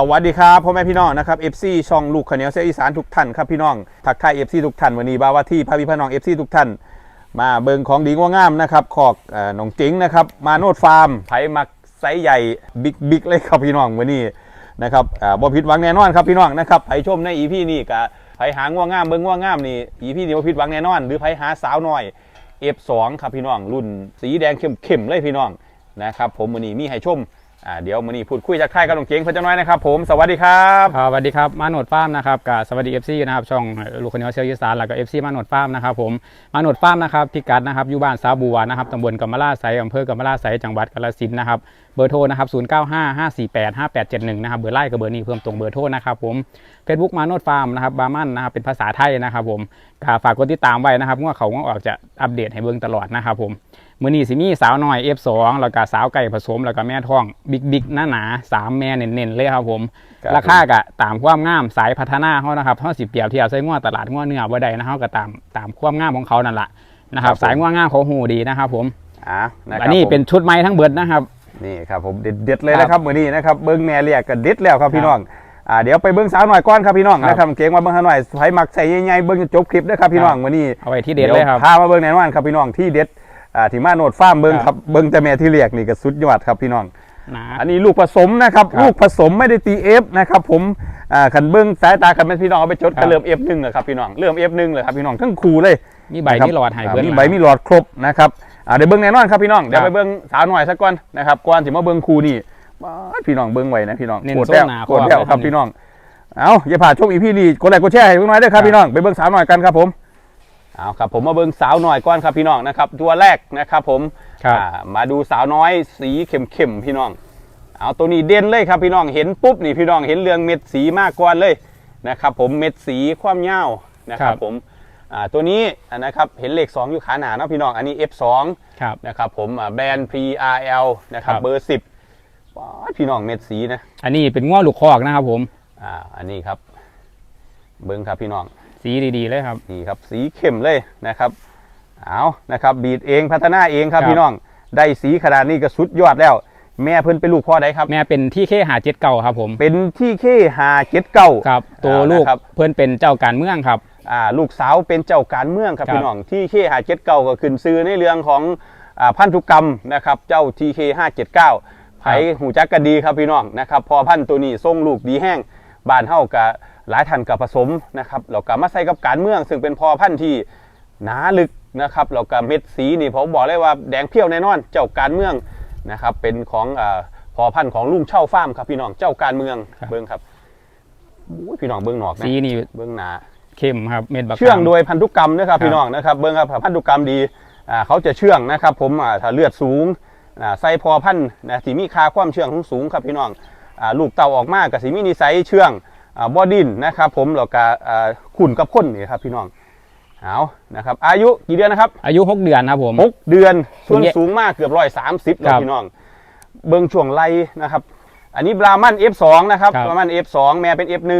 สวัสดีครับพ่อแม่พี่น้องนะครับ FC ช่องลูกขเนียวเสียอีสานทุกท่านครับพี่น้องทักทาย FC ทุกท่านวันนี้บ่าวาที่พาพี่พี่น้อง FC ทุกท่าน มาเบิงของดีงว่างามนะครับขอกเอ่อหนองจิงนะครับมาโนดฟาร์มไผมักไซส์ใหญ่บิ๊กบิ๊กเลยครับพี่น้องวันนี้นะครับอ่าบ่ผิดหวังแน่นอนครับพี่น้องนะครับไผชมใน EP นี้กะไผหาง่วงงามเบิงง่วงงามนี่ EP นี้บ่ผิดหวังแน่นอน หรือไผหาสาวน้อย F2 ครับพี่น้องรุ่นสีแดงเข้มๆเลยพี่น้องนะครับผมวันนี้มีให้ชม อ่าเดี๋ยวมันนี้พูดคุยจากค่ายกับหนองเจ๋งเพื่อนเจ้าน้อยนะครับผมสวัสดีครับครับสวัสดีครับมาโนดฟาร์มนะครับกับสวัสดีเอฟซีนะครับช่องลูกคนนี้เชียวยีสานแล้วก็เอฟซีมาโนดฟาร์มนะครับผมมาโนดฟาร์มนะครับพิกัดนะครับอยู่บ้านสาบัวนะครับตำบลกำมะลาไซอำเภอกำมะลาไซจังหวัดกาฬสินธุ์นะครับเบอร์โทรนะครับ0 9 5 5 4 8 5 8 7 1นะครับเบอร์ไล่กับเบอร์นี้เพิ่มตรงเบอร์โทรนะครับผม เฟซบุ๊กมาโนดฟาร์มนะครับบาร์มันนะครับเป็นภาษาไทยนะครับผมก็ฝากกดติดตามไว้นะครับว่าเขาว่าออกจะอัปเดตให้เบิ่งตลอดนะครับผมมือนี้สิมีสาวน้อย F2 แล้วก็สาวไก่ผสม แล้วก็แม่ท้องบิ๊กบิ๊กหน้าหนาๆสามแม่เน้นๆเลยครับผม ครับ ราคากะตามความงามสายพัฒนาเขานะครับเขาสิเปรียบเทียบใส่ง้อตลาดง้อเนื้อบ่ได้นะเขาก็ตามตามความงามของเขานั่นแหละนะครับครับผมสายง้องามเขาหูดีนะครับผมอ่าะครับอันนี้ผมเป็นชุดไม้ทั้งเบิดนะครับ นี่ครับผมเด็ดๆเลยครับนะครับมือนี้นะครับเบิ้งแม่เรียกกันเด็ดแล้วครับครับพี่น้อง อ่าเดี๋ยวไปเบิ้งสาวหน่อยก้อนครับพี่น้องครับนะครับเก่งมาเบิ้งสาวหน่อยไผมักใส่ใหญ่ๆเบิ้งจนจบคลิปด้วยครับพี่น้องครับมือนี้เอาไว้ที่เด็ดเลยครับพามาเบิ้งแน่นอนครับพี่น้องที่เด็ดอ่าที่มาโนดฟาร์มเบิ้งครับครับเบิ้งแต่แม่ที่เรียกนี่ก็สุดยอดครับพี่น้องนะอันนี้ลูกผสมนะครับครับลูกผสมไม่ได้ตีเอฟนะครับผมอ่าขันเบิ้งสายตาคันเป็นพี่น้องเอาไปจดครัก็บเริ่มเอฟหนึ่งเลยครับพี่น้องเริ่มเอฟหนึ่งเลยครับพี่น้องทั้งคูเลยมีใบนะครับมีหลอดให้เบิดมีนะใบมีหลอดครบนะครับอ่าเดี๋ยวเบิ้งแน่นอนครับพี่น้องเดี๋ยวครัไปบเบิ้งสาวหน่อยสักก่อนนะครับก่อนที่มาเบิ้งครูนี่ ว้าดพี่น้องเบิ้งไว้นะพี่น้องเน้นกดแล้วโซนหนากดแล้วกว่าครับไว้พี่น้อง เอาอย่าผ่านชมอีพี่นี่กดไลค์กดแชร์ให้เพิ่งน้อยด้วยครับครับ พี่น้องไปเบิ้งสาวหน่อยกันครับผมเอาครับผมมาเบิ้งสาวหน่อยก่อนครับพี่น้องนะครับตัวแรกนะครับผมครับ อ่ามาดูสาวน้อยสีเข้มๆพี่น้อง เอาตัวนี้เด่นเลยครับพี่น้องเห็นปุ๊บนี่พี่น้องเห็นเรื่องเม็ดสีมากก่อนเลยนะครับผมเม็ดสีความยาวนะครัครับบ ผมอ่าตัวนี้อ่านะครับเห็นเลข2อยู่ขาหนาเนาะพี่น้องอันนี้ F2 ครับ นะครับผมอ่าแบรนด์ PRL นะครับครับ เบอร์ 10ว้าว พี่น้องเม็ดสีนะอันนี้เป็นง้อลูกคอกนะครับ ผม อ่า อันนี้ครับ เบิ้งครับพี่น้อง สีดีๆเลยครับนี่ครับ สีเข้มเลยนะครับ เอานะครับ บีดเองพัฒนาเองครับครับพี่น้อง ได้สีขนาดนี้ก็สุดยอดแล้ว แม่เพิ่นเป็นลูกพ่อใดครับ แม่เป็นที่เคหาเจ็ดเก่าครับ ผม เป็นที่เคหาเจ็ดเก้าครับ ตัวอ่าลูกนะครับเพื่อนเป็นเจ้าการเมืองครับอ่าลูกสาวเป็นเจ้าการเมืองครับครับพี่น้องที่เคหาเจ็ดเก้าก็ขึ้นซื้อในเรื่องของอ่าพันธุกรรมนะครับ เจ้าทีเคห้าเจ็ดเก้าไผหูจักกันดีครับพี่น้องนะครับพอพันธุ์ตัวนี้ส่งลูกดีแห้งบ้านเฮากับหลายท่านกับผสมนะครับแล้วก็มาใส่กับการเมือง ซึ่งเป็นพอพันธุ์ที่หนาลึกนะครับแล้วก็เม็ดสีนี่ผมบอกเลยว่าแดงเพี้ยวแน่นอน เจ้าการเมืองนะครับเป็นของอาพอพันธุ์ของลุงเช่าฟาร์มครับพี่น้องเจ้าการเมืองครับเบิ้งครับอุ้ยพี่น้องเบิ้งหนอกนะสีนี่เบื้องหนาเข้มครับเม็ดบักเชื่องขามโดยพันธุกรรมนะครับครับพี่น้องนะครับเบื้องครับพันธุกรรมดีอ่าเขาจะเชื่องนะครับ ผมอ่าถ้าเลือดสูงอ่า ใส่พอพันธุ์นะที่มีค่าความเชื่องสูงสูงครับพี่น้องอ่าลูกเต่าออกมากับสีมีนิสัยเชื่องอ่าบอดินนะครับผมแล้วก็อ่าขุนกับคนนี่ครับพี่น้องเอานะครับอายุกี่เดือนนะครับ อายุ 6 เดือนครับผมหกเดือนส่วนคุณเยสูงมากเกือบร้อยสามสิบครับพี่น้อง เบิ้งช่วงไล่นะครับ อันนี้บรามัน F2 นะครับครับบรามัน F2 แม่เป็น F1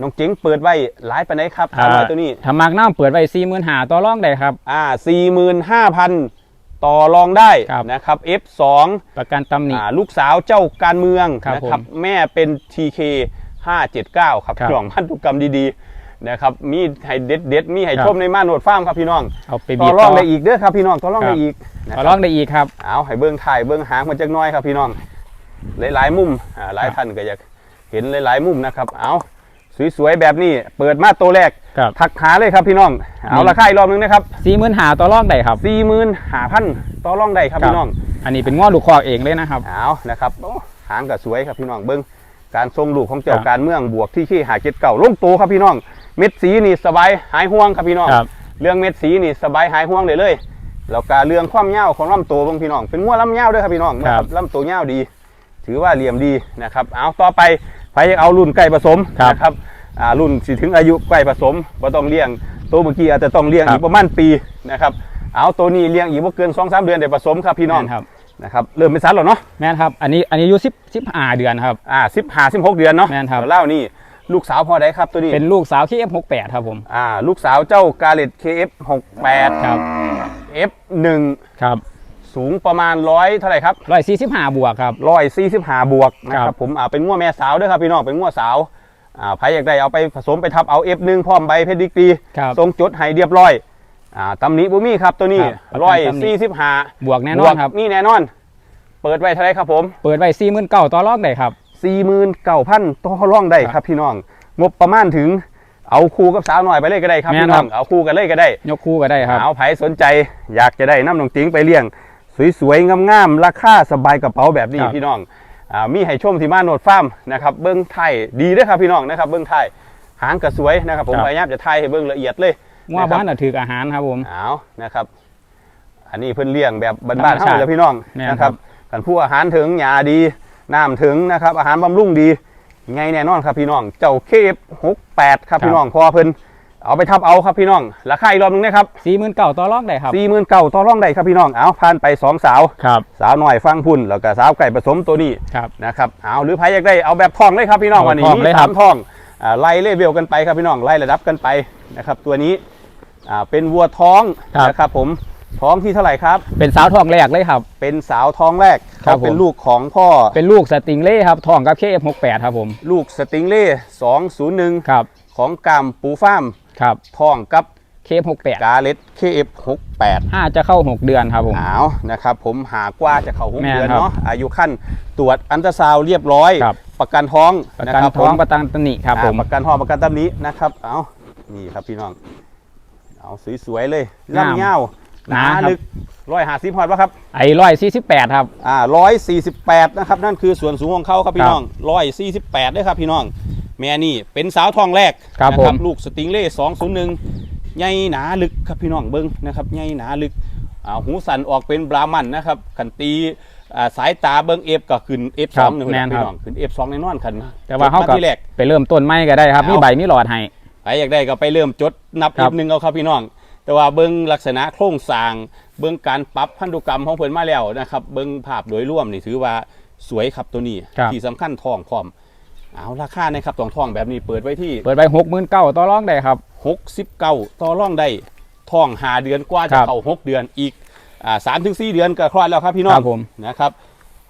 น้องเจ๋งเปิดไว้หลายปานไหนครับถามว่าตัวนี้ถ้ามากน้ำเปิดไว้สี่หมื่นหาต่อรองได้ครับ อ่า45,000 ต่อรองได้ครับ นะครับ F2 ประกันตำหนิ อ่าลูกสาวเจ้าการเมืองครับนะครับผมแม่เป็น TK 579 ครับครับพี่น้องพันธุกรรมดีๆนะครับมีให้เด็ดเด็ดๆมีให้ครับ ชมในม่านโหนดฟาร์มครับพี่น้องเอาไปต่บีอบรองได้อีกเด้อครับพี่น้องต่อรองครับได้อีกนะต่อครรัอบงได้อีกครับ เอาให้เบิ้งถ่ายเบิ้งหางมันจักหน้อยครับพี่น้อง หลายๆมุมอ่าหลายครับท่านก็อยากเห็นหลายๆมุมนะครับ เอา สวยๆแบบนี้ เปิดมาตัวแรกครับทักหาเลยครับพี่น้อง เอานี่ราคาอีกรอบนึงนะครับสี่หมื่นหาต่อรองได้ครับ สี่หมื่นห้าพันต่อรองได้ครับครับ พี่น้อง อันนี้เป็นง้อลูกคอกเองเลยนะครับ เอานะครับโอ้หางก็สวยครับพี่น้องเบิ้งการทรงลูกของเจ้าครับ การเมืองบวกที่ขี้หาเจ็ดเก่าลงตัวครับพี่น้อง เม็ดสีนี่สบายหายห่วงครับพี่น้อง ครับ เรื่องเม็ดสีนี่สบายหายห่วงเลยเลยแล้วก็เรื่องความยาวของลำตัวของพี่น้อง เป็นงัวลำยาวด้วยครับพี่น้องครับลำตัวยาวดี ถือว่าเหลี่ยมดีนะครับ เอาต่อไปใครอยากเอารุ่นไก่ผสมครับ นะครับ อ่ารุ่นสิถึงอายุไก่ผสมบ่ต้องเลี้ยงตัวเมื่อกี้อาจจะต้องเลี้ยงครับอีกประมาณปีนะครับเอาตัวนี้เลี้ยงอีกบ่เกิน2อสเดือนได้ผสมครับพี่น้องแม่ครับนะครับเริ่มเป็นสัตว์แล้วเนาะแม่นครับอันนี้อันนี้อายุสิบสิบห้าเดือนครับอ่าสิบห้าสิบหกเดือนเนาะแม่นครับเล่านี่ลูกสาวพอได้ครับตัวนี้เป็นลูกสาวที่ F68 ครับผมอ่าลูกสาวเจ้ากาเลต KF 68 ครับ F1 ครับสูงประมาณร้อยเท่าไหร่ครับร้อยสี่สิบห้าบวกครับร้อยสี่สิบห้าบวกนะคครัรับบผมอ่าเป็นงัวแม่สาวด้วยครับพี่น้องเป็นงัวสาว อ่าใครอยากได้เอาไปผสมไปทับเอาเอฟหนึ่งพร้อมใบเพชรดิกรีครับทรงจดให้เรียบร้อยอ่าตำหนิบุมี่ครับตัวนี้ครับร้อยประกันตำหนิ สี่สิบห้าบวกแน่นอนครับนี่แน่นอน เปิดไว้เท่าไหรครับผม เปิดไว้สี่หมื่นเก้าต่อรองได้ครับสี่หมื่นเก้าพันต่อร่องได้ครับครับพี่น้อง งบประมาณถึงเอาคู่กับสาวหน่อยไปเลยก็ได้ครับแม่นพี่น้องครับ เอาคู่กันเลยก็ได้ยกคู่ก็ได้ครับ เอาไผสนใจ อยากจะได้น้ำหนองจิงไปเลี้ยง สวยๆงามๆราคาสบายกระเป๋าแบบนี้ครับ พี่น้องอ่า มีให้ชมที่มาโนดฟาร์มนะครับเบิ้งไทยดีเด้วยครับพี่น้องนะครับเบิ้งไทยหางกระสวยนะครับ ผมพยายามจะไทยให้เบิ้งละเอียดเลยว่าบ้านน่ะถืออาหารครับผมเอานะครับ อันนี้เพิ่นเลี้ยงแบบบ้านๆธรรมเท่าชาติเลยพี่น้องแม่นนะคครัรับบกันผู้อาหารถึงหยาดีน้ำถึงนะครับ อาหารบำรุงดีไงแน่นอนครับพี่น้อง เจ้าเคฟหกแปดครับพี่น้องพอเพิ่น เอาไปทับเอาครับพี่น้องราคาอีกรอบหนึงนะครับสี่หมื่นเก้าต่อรองได้ครับสี่หมื่นเก่าต่อร่องได้ครับพี่น้องเอาผ่านไปสองสาวครับสาวหน่อยฟังพุ่นแล้วก็สาวไก่ผสมตัวนี้ครับนะครับเอาหรือใครอยากได้เอาแบบทองเลยครับพี่น้องเอาวันนี้ทองมีเลยครัสาบมทองอ่าไล่เลเวลกันไปครับพี่น้องไล่ระดับกันไปนะครับตัวนี้อ่าเป็นวัวท้องนะครับผมท้องที่เท่าไหร่ครับ เป็นสาวทองแรกเลยครับ เป็นสาวท้องแรกครับเขาเป็นผมลูกของพ่อ เป็นลูกสติงเล่ครับทองกับเคเอฟหกแปดครับผม ลูกสติงเล่201ครับของกามปูฟาร์ม ครับท้องกับเคเอฟหกแปดกาเลต KF68 ห้าจะเข้าหกเดือนครับผมเอานะครับผมหากว่าจะเข้าหกแม่นเดือนครับเนาะอายุขั้นตรวจอันตราซาวด์เรียบร้อยครับประกันท้องประนะกันครับท้องผมประกันตำหนิครับผมอ่าประกันท้องประกันตำนี้นะครับเอานี่ครับพี่น้องเอาสวยๆเลยงามลำเงาวหนาหนาครับลึกร้อยหาสิบพอดปะครับไอ้ร้อยสี่สิบแปดครับอ่าร้อยสี่สิบแปดนะครับนั่นคือส่วนสูงของเขาครับพี่ครับน้องร้อยสี่สิบแปดด้วยครับพี่น้อง แม่นี่เป็นสาวทองแรกครับนะผม ลูกสติงเล่สองศูนย์หนึ่งใหญ่หนาลึกครับพี่น้องเบิ้งนะครับใหญ่หนาลึกอ่าหูสันออกเป็นบรามันนะครับขันตีอ่าสายตาเบิ้งเอฟก็ขึ้นเอฟสครัอบงหนึ่งแม่นพี่ครับน้องขึ้นเอฟสองแน่นอนขันแต่ว่าเขาจดกับมที่แรก ไปเริ่มต้นไม่ก็ได้ครับเอามีใบมีหลอดให้ ใครอยากได้ก็ไปเริ่มจดนับครัอีบ กหนึ่งเอาครับพี่น้อง แต่ว่าเบิ้งลักษณะโครงสร้าง เบิ้งการปรับพันธุกรรมของเพิ่นมาแล้วนะครับ เบิ้งภาพโดยรวมนี่ถือว่าสวยครับตัวนี้ ครับ ที่สำคัญทองพร้อม เอาราคานะครับทองทองแบบนี้เปิดไว้ที่เปิดไปหกหมื่นเก้าต่อรองได้ครับ69ต่อร่องได้ทองหาเดือนกว่าคจะรับเข้า6เดือนอีกอ่าสามถึงสี่เดือนก็คลอดแล้วครับพี่น้อคงรับผมนะครับ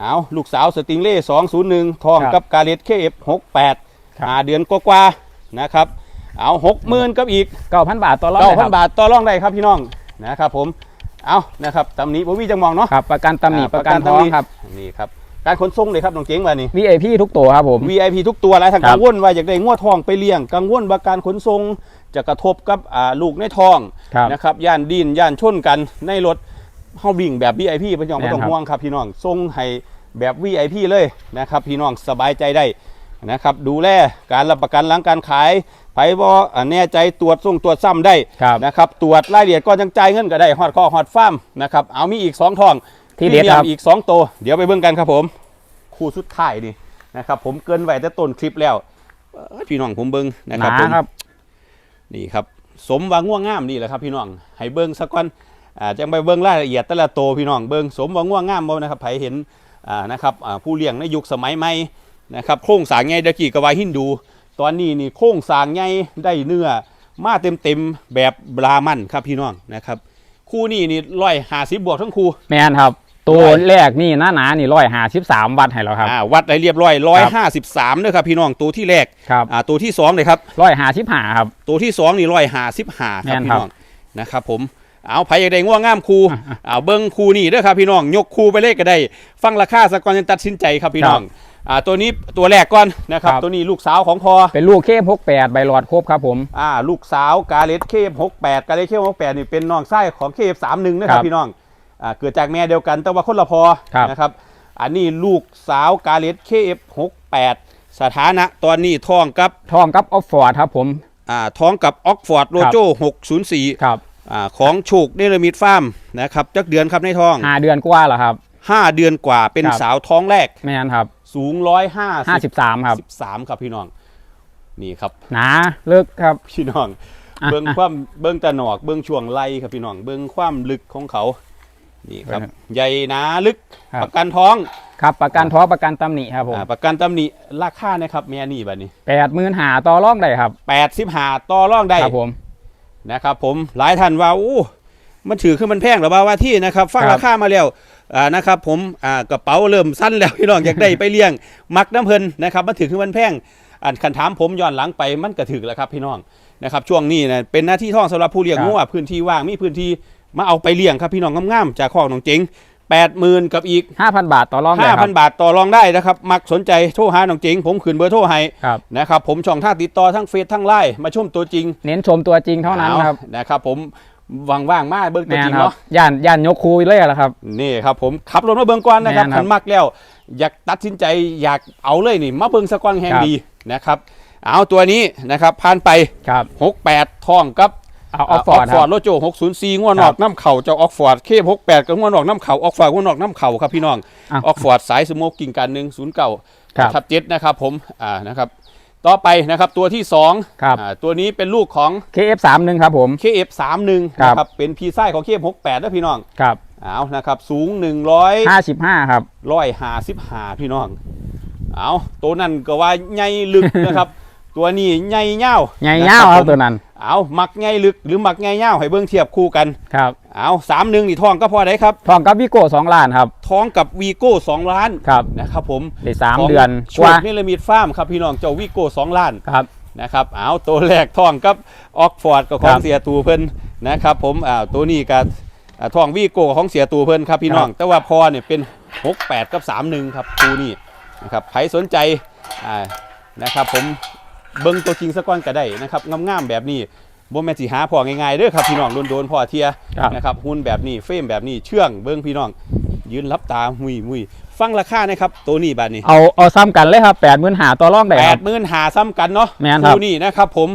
เอาลูกสาวสติงเล่201ทองครับกับกาเลตเคเอฟ68ครับหาเดือนกว่าๆนะครับเอา60,000กับอีกเก้าพันบาทต่อรองเก้าได้คพัรันบบาทต่อรองได้ครับพี่น้องนะครับผมเอานะครับตำหนี้บ่มีจังมองเนาะครับประกันตำหนิอ่าประกันประกันท้องตำหนิครับนี่ครับ การขนส่งเลยครับน้องเจ๋งว่านี่ VIP ทุกตัวครับผม VIP ทุกตัวหลายทางครับกังวลว่าอยากได้งวดทองไปเลี้ยงกังวลว่าการขนส่งจะกระทบกับอ่าลูกในท้องครับนะครับย่านดินย่านชนกันในรถเฮาวิ่งแบบ VIP พี่น้องแม่ไม่นต้องครับห่วงครับพี่น้องส่งให้แบบ VIP เลยนะครับพี่น้องสบายใจได้นะครับดูแลการรับประกันหลังการขายไผบ่อ่าแน่ใจตรวจส่งตรวจซ้ำได้ครับนะครับตรวจรายละเอียดก่อนจังจ่ายเงินก็ได้ฮอดข้อฮอดฟาร์มนะครับเอามีอีก 2ทอง ที่เด็ดพรีมียมครับอีก2ตัวเดี๋ยวไปเบิ่งกันครับผม คู่สุดท้ายนี่นะครับ ผมเกินไว้แต่ต้นคลิปแล้วเอ้ยพี่น้องผมเบิ่งนะหครับนาผมครับนี่ครับ สมว่าง่วงงามนี่แหละครับ พี่น้องให้เบิ่งสักก่อนอ่าจังไปเบิ่งรายละเอียดแต่ละโตวพี่น้องเบิ่งสมว่าง่วงงามบ่นะครับไผเห็นอ่านะครับอ่าผู้เลี้ยงในยุคสมัยใหม่นะครับโครงสร้างใหญ่ดะกี้ก็ว่าฮินดู ตอนนี้นี่โครงสร้างใหญ่ได้เนื้อมาเต็มๆแบบบรามันครับพี่น้องนะครับ คู่นี้นี่ร้อยห้าสิบบวกทั้งคู่ แมนครับ ตัวร้อยแรกนี่หน้าหนานี่ร้อยหาสิบสามวัดให้แล้วครับอ่าวัดได้เรียบร้อยร้อยห้าสิบสามเด้อครับพี่น้องตัวที่แรกครับอ่าตัวที่สองเลยครับร้อยหาสิบหาครับ ตัวที่สองนี่ร้อยห้าสิบห้าครับแม่นพี่ครับน้องนะครับผมเอาไผอยากได้ง่วงงามคูอะอะเอาเบิ้งคูนี่เด้อครับพี่น้องยกคูไปเลยก็ได้ ฟังราคาสกก่อนจะตัดสินใจครับพี่น้อง อ่าตัวนี้ตัวแรกก่อนนะครับ ครับ ตัวนี้ลูกสาวของพอเป็นลูกเคพหกแปดใบหลอดครบครับผม อ่าลูกสาวกาเลตเคฟหกแปดกาเลตเคฟหกแปดนี่เป็นน้องไส้ของเคฟสามหนึ่งนะคครัรับบพี่น้องอ่าเกิดจากแม่เดียวกันแต่ว่าคนละพอครับ นะครับ อันนี้ลูกสาวกาเลตเคฟหกแปดสถานะตอนนี้ท้องกับทองกับออฟฟอร์ดครับผม อ่าท้องกับออกฟอร์ดโลโจ604ครับอ่าของโชคเนลมิดฟาร์มนะครับจักเดือนครับในท้องหาเดือนกว่าแล้วครับ 5 เดือนกว่าเป็นครับ สาวท้องแรก แมนครับสูงห้าสิบสามครับ153ครับพี่น้อง นี่ครับ หนาเลิกครับ พี่น้อง อะเบิ้งความเบิ้งตะหนอกเบิ้งช่วงไหลครับพี่น้อง เบิ้งความลึกของเขา นี่ครับครับใหญ่หนาลึกครับ ประกันท้องครับประกันท้องประกันตำหนิครับผมอ่าประกันตำหนิราคานะครับแม่นี่บัดนี้แปดหมื่นหาต่อรองได้ครับ85ต่อรองได้ครับผมนะครับผมหลายท่านว่าอู้ มันถือขึ้นมันแพงหรือเปล่าว่าที่นะครับฟังครับราคามาแล้วอ่านะครับผมอ่ากระเป๋าเริ่มสั้นแล้วพี่น้องอยากได้ไปเลี้ยง มักน้ำเพลินนะครับมันถือขึ้นมันแพงอันคันถามผมย้อนหลังไปมันก็ถือแล้วครับพี่น้องนะครับช่วงนี้นะเป็นหน้าที่ท่องสำหรับผู้เลี้ยงครับงัวพื้นที่ว่างมีพื้นที่มาเอาไปเลี้ยงครับพี่น้องงามๆจากข้อน้องเจ๋งแปดหมื่นกับอีก5,000บาทต่อรองได้ห้าครัพับนบาทต่อรองได้นะครับ มักสนใจโทรหาน้องเจ๋งผมขืนเบอร์โทรให้ครับนะครับผมช่องทางติดต่อทั้งเฟซทั้งไลน์มาชมตัวจริง เน้นชมตัวจริงเท่านั้นครับอนะครับผม ว่างๆมากเบิ้งตัวแม่จรินงครับเนาะ ย่านย่านยกคูเลยละครับ นี่ครับผมขับรถมาเบิ้งก่อนนะครับแม่นครับขันมักแล้ว อยากตัดสินใจอยากเอาเลยนี่ มาเบิ้งสะก้อนแห่งครับ ดีนะครับ เอาตัวนี้นะครับผ่านไป ครับ68ทองกับเอาออฟฟอร์ดฟคอรัร์บดโลโจ604ง่วนออกน้ำเข่าเจ้าออกฟอร์ดเคบ68กับง่วนออกน้ำเข่าออกฟอร์ดง่วนออกน้ำเข่าครับพี่น้องอะออกฟอร์ดสายสโมกกิ่งกันหนึ่งศูนย์เก่าครับ ทับเจ็ดนะครับผมอ่านะครับ ต่อไปนะครับตัวที่สองครับอ่าตัวนี้เป็นลูกของ KF31 ครับผม KF31 ครับนะครับเป็นพีไส้ของ KF68 นะพี่น้องครับเอานะครับสูง100 55 ครับร้อยห้าสิบห้าพี่น้องเอาตัวนั้นก็ว่าใหญ่ลึกนะครับ ตัวนี้ใหญ่เง่าใหญ่ยาวครับตัวนั้นเอามักใหญ่ลึกหรือมักใหญ่เง่าให้เบิ่งเทียบคู่กันครับ เอาสามหนึ่งนี่ทองก็พอได้ครับ ทองกับวิโก้2ล้านครับท้องกับวีโก้สองล้านครับนะครับผมได้สามขงเดือนโชกว่าคนิลมิดฟาร์มครับพี่น้องเจ้าวีโก้สองล้านครับนะครับเอาตัวแรกท้องกับออกฟอร์ดกับขอคงรับเสียตูเพิ่นนะครับผมอ่าตัวนี้กับอ่าท้องวีโก้ของเสียตูเพิ่นครับพี่น้อง แต่ว่าพอเนี่ยเป็น 68 กับ 31 ครับคู่นี้นะครับใครสนใจอ่านะครับผมเบิ้งตัวจริงสักก้อนก็ได้นะครับงามๆแบบนี้ บ่แม่นสิหาพอง่ายๆเด้อครับพี่น้องโดนๆพอเทียครับ นะครับหุ่นแบบนี้เฟรมแบบนี้เชื่องเบิ้งพี่น้อง ยืนรับตามุยมุยฟังราคานะครับตัวนี้บาดนี้เอาเอาซ้ำกันเลยครับ80,000หาต่อรองได้แปครัดบ หมื่นหาซ้ำกันเนาะแม่นครับคู่นี้นะครับผม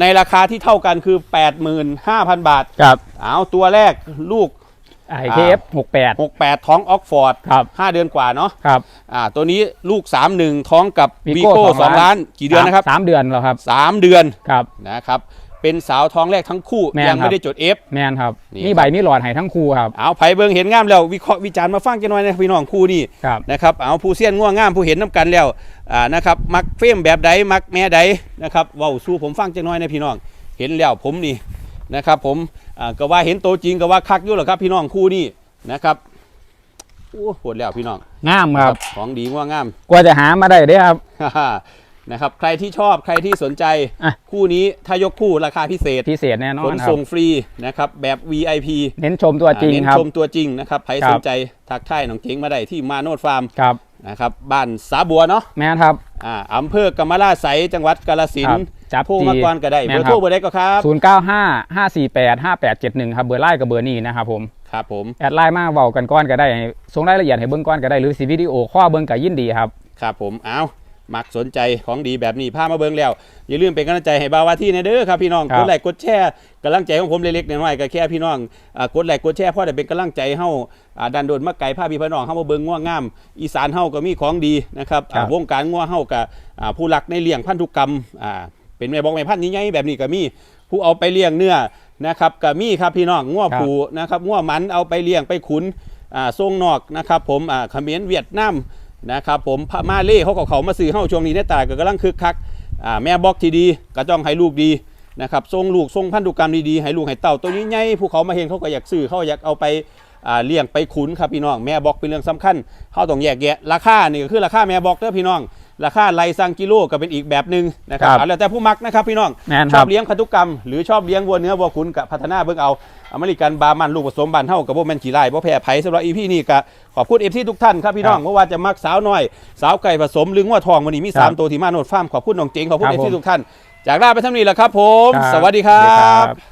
ในราคาที่เท่ากันคือ 85,000 บาท ครับเอาตัวแรกลูก ไอ KF68 68 ท้องออกฟอร์ดครับ5เดือนกว่าเนาะครับ อ่าตัวนี้ลูก 31 ท้องกับ Vigo วีโก้สอง2ล้านล้าน กี่เดือนนะครับสามเดือนแล้วครับ3เดือนครับ นะครับ เป็นสาวท้องแรกทั้งคู่แม่นยังครัไม่บ ได้จด F แมนครับนี่มีใบมีหลอดให้ทั้งคู่ครับเอาไผเบิงเห็นงามแล้ววิเคราะห์วิจารณ์มาฟังกันหน่อยนะพี่น้องคู่นี้ครับ นะครับเอาผู้เสี้ยนง่วงงามผู้เห็นน้ำกันแล้วอ่านะครับมักเฟรมแบบใดมักแม่ใดนะครับเว้าสู้ผมฟังจังน้อยนะพี่น้องเห็นแล้วผมนี่นะครับผมอ่าก็ว่าเห็นโตวจริงก็ว่าคักอยู่หรอครับพี่น้องคู่นี้นะครับโอ้ปวดแล้วพี่น้องงามครับ ของดีง่วงงาม กว่าจะหามาได้เด้อครับ นะครับใครที่ชอบใครที่สนใจ อะ คู่นี้ถ้ายกคู่ราคาพิเศษพิเศษแน่นอขนนครับส่งฟรีนะครับแบบ VIP เน้นชมตัวจริงอ่าเน้นครับ ชมตัวจริงนะครับใครครับสนใจทักทายน้องเก๋งมาได้ที่มาโนดฟาร์มครับ นะครับบ้านสาบัวเนาะแม่นครับ อ่าอำเภอกำมะลาไสยจังหวัดกาฬสินครับธุ์จับโทรจีมาก่อนก็ได้แม่เบอนร์คโทรัรเบอร์ใดก็ครับบ095 548 5871 ครับเบอร์ไลน์กับเบอร์นี้นะครับผม ครับผมแอดไลน์มาเว้ากันก้อนก็ได้ส่งรายละเอียดให้เบิ่งก้อนก็ได้หรือสิวิดีโอข้อเบิ่งก็ยินดีครับ ครับผมเอา มักสนใจของดีแบบนี้พามาเบิ่งแล้ว อย่าลืมเป็นกำลังใจให้บาวาที่นะเด้อครับพี่น้องครับกดไลค์กดแชร์กำลังใจของผมเล็กๆน้อยๆก็แค่พี่น้องอ่ากดไลค์กดแชร์เพราะได้เป็นกำลังใจเฮาอ่าดันโดนมาไกลพาพี่พี่น้องเฮามาเบิ่งง่วงงาม อีสานเฮาก็มีของดีนะครับอ่าวงการง่วเฮาก็อ่าผู้หลักในเลี้ยงพันธุกรรมอ่าเป็นแม่บอกแม่พันธุ์ใหญ่ๆแบบนี้ก็มีผู้เอาไปเลี้ยงเนื้อนะครับก็มีครับพี่น้องง่วครับผูนะครับง่วมันเอาไปเลี้ยงไปขุนอ่าส่งนอกนะครับผมอ่าเขมรเวียดนาม นะครับผมพม่าเล่เขาก็เขามาซื้อเฮาช่วงนี้ในตลาดก็กำลังคึกคักแม่บอกที่ดีก็จ้องให้ลูกดีนะครับทรงลูกทรงพันธุกรรมดีๆให้ลูกให้เต่าตัวนี้ใหญ่ผู้เขามาเห็นเขาก็อยากซื้อเขาอยากเอาไปเลี้ยงไปขุนครับพี่น้องแม่บอกเป็นเรื่องสำคัญเขาต้องแยกแยะราคานี่ก็คือราคาแม่บอกเด้อพี่น้อง ราคาไลซังกิโลก็เป็นอีกแบบหนึ่งนะครับครับเอาแล้วแต่ผู้มักนะครับพี่น้องแม่นชครัอบบเลี้ยงพันธุกรรมหรือชอบเลี้ยงวัวเนื้อวัวขุนกับพัฒนาเบิ่งเอาอเมริกันบาร์มันลูกผสมบานเท่ากับพวกแมนขี่ไล่พวกแพร่ไผ่สำหรับอีพี่นี่ก็ขอบคุณเอฟซีทุกท่านครับพี่น้องครับเพราะว่าจะมักสาวน้อย สาวไก่ผสมหรืองัวทองวันนี้มีครับ3ตัวที่มาโนดฟาร์มขอบคุณน้องเจ๋งขอบคุณครัเอบฟซีผมทุกท่านจากลาไปเท่านี้แหละครับผมครับสวัสดีครัสวัสดีครับบ